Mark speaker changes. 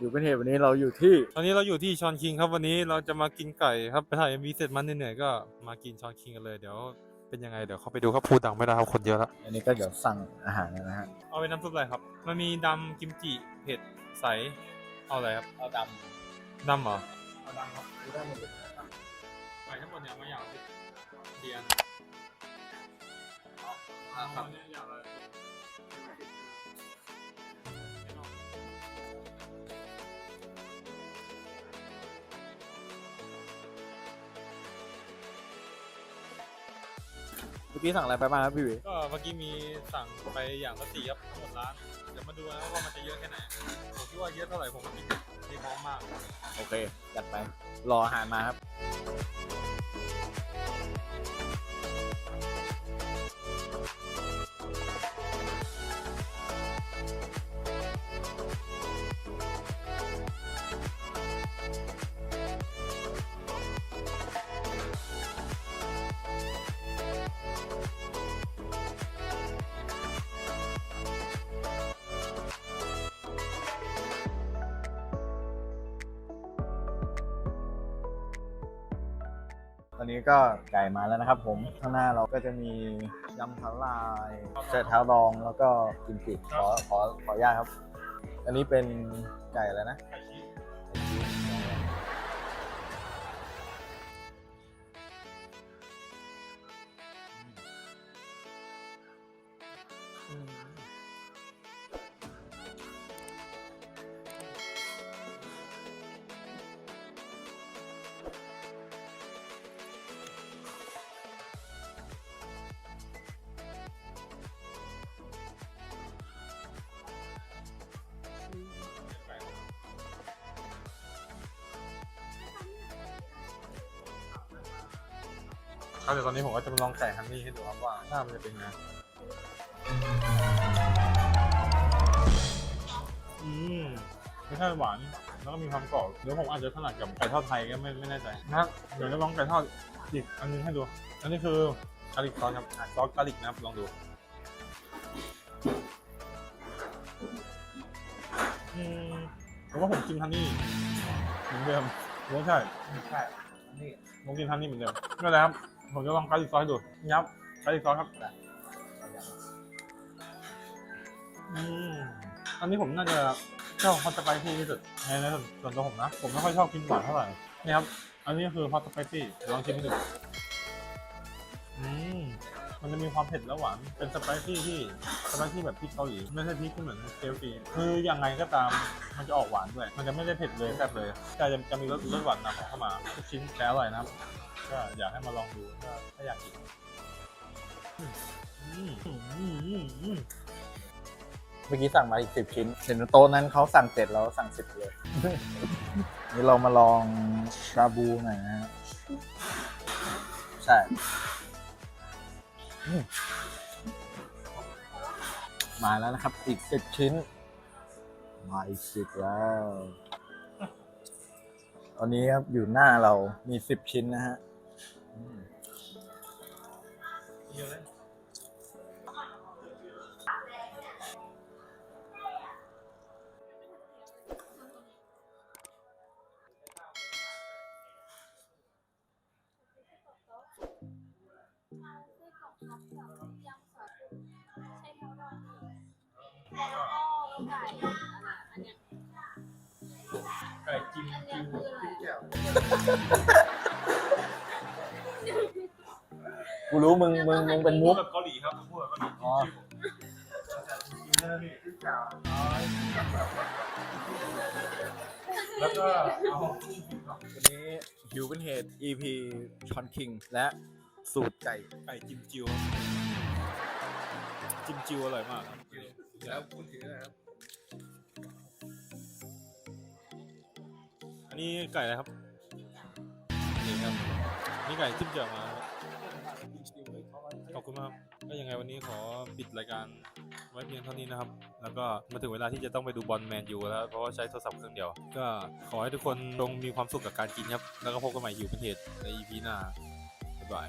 Speaker 1: อยู่เป็นเหตุวันนี้เราอยู่ที่
Speaker 2: ตอนนี้เราอยู่ที่ชอนคิงครับวันนี้เราจะมากินไก่ครับไปถ่ายมีเสร็จมันเหนื่อยๆก็มากินชอนคิงกันเลยเดี๋ยวเป็นยังไงเดี๋ยวเขาไปดูครับพูดดังไม่ได้ครับคนเยอะแล้ว
Speaker 1: อันนี้ก็เดี๋ยวสั่งอาหารนะฮะ
Speaker 2: เอาเป็นน้ำซุปอะไรครับ มันมีดำกิมจิเผ็ดใสเอาอะไรครับ
Speaker 1: เอาด
Speaker 2: ดำเหรอำ
Speaker 1: เอาดำครับได้หมดเลย
Speaker 2: ไก่ทั้งหมดเนี่ยมาอย่างเดียน
Speaker 1: ครับ
Speaker 2: อย่างไร
Speaker 1: เมื่อกี้สั่งอะไรไปบ้างครับพี่หวี
Speaker 2: ก็เมื่อกี้มีสั่งไปอย่างละสี่ครับทั้งหมดร้านเดี๋ยวมาดูนะว่ามันจะเยอะแค่ไหนผมคิดว่าเยอะเท่าไหร่ผมก็กินที่พร้อมมาก
Speaker 1: โอเค จัดไป รออาหารมาครับ ตอนนี้ก็ไก่มาแล้วนะครับผม ข้างหน้าเราก็จะมียำทาลายเศษเท้ารองแล้วก็กิมจิขอขอขออนุญาตครับ อันนี้เป็นไก่อะไรนะ
Speaker 2: ครับเดี๋ยวตอนนี้ผมก็จะมาลองไก่ฮันนี่ให้ดูครับว่าหน้ามันจะเป็นไงอืมไม่ใช่หวานแล้วก็มีความกรอบเดี๋ยวผมอาจจะถนัดกับไก่ทอดไทยก็ไม่ไม่แน่ใจนะครับเดี๋ยวจะลองไก่ทอดอีกอันนึงให้ดู อันนี้คือกาลิกซอสครับซอสกาลิกนะครับลองดูอืมผมว่าผมกินฮันนี่เหมือนเดิมหรือไม่ใช่
Speaker 1: ใช่นี่
Speaker 2: ผมกินทันนี่เหมือนเดิมไม่เป็นไรครับ ผมจะลองกาลิกซอสให้ดูยับกาลิกซอสครับอืมอันนี้ผมน่าจะชอบฮอตสไปซี่ที่สุดในในส่วนตัวผมนะ ผมไม่ค่อยชอบกินหวานเท่าไหร่นี่ครับ อันนี้คือฮอตสไปซี่ลองชิมดูอืม มันจะมีความเผ็ดและหวาน เป็นสไปซี่ที่สไปซี่แบบพริกเกาหลีไม่ใช่พริกที่เหมือนเคลซีคือยังไงก็ตามมันจะออกหวานด้วย มันจะไม่ได้เผ็ดเลยแซ่บเลย แต่จะจะมีรสรสหวานนำเข้ามาทุกชิ้นแต่อร่อยนะครับ ก็อยากให้มาลองดูถ้าถ้าอยากกิน
Speaker 1: เมื่อกี้สั่งมาอีกสิบชิ้นเห็นโต๊ะนั้นเขาสั่งเจ็ดเราสั่งสิบเลย นี่เรามาลองชาบูหน่อยนะฮะใช่ มาแล้วนะครับ อีกสิบชิ้น มาอีกสิบแล้ว ตอนนี้ครับอยู่หน้าเรามีสิบชิ้นนะฮะ
Speaker 2: เยอะเลย ไก่จิ้มจิ้มจิ้มแจ่ว
Speaker 1: กูรู้มึงมึงมึงเป็นมุก
Speaker 2: แบบเกาหลีครับพูดแบบเกาหลี
Speaker 1: อ๋อ
Speaker 2: แล้วก็เอา
Speaker 1: วันนี้หิวเป็นเหตุ EP ชอนคิง และสูตรไก่
Speaker 2: ไก่จิ้มจิว จิ้มจิวอร่อยมากครับ
Speaker 1: แล้วคุณถืออะไรครับ
Speaker 2: อันนี้ไก่อะไรครับนี่ครับ นี่ไก่จิ้มเจียวมาครับขอบคุณมากครับก็ยังไงวันนี้ขอปิดรายการไว้เพียงเท่านี้นะครับ แล้วก็มาถึงเวลาที่จะต้องไปดูบอลแมนยูแล้ว เพราะว่าใช้โทรศัพท์เครื่องเดียว ก็ขอให้ทุกคนจงมีความสุขกับการกินครับ แล้วก็พบกันใหม่อยู่เป็นเหตุใน EP หน้าบ๊ายบาย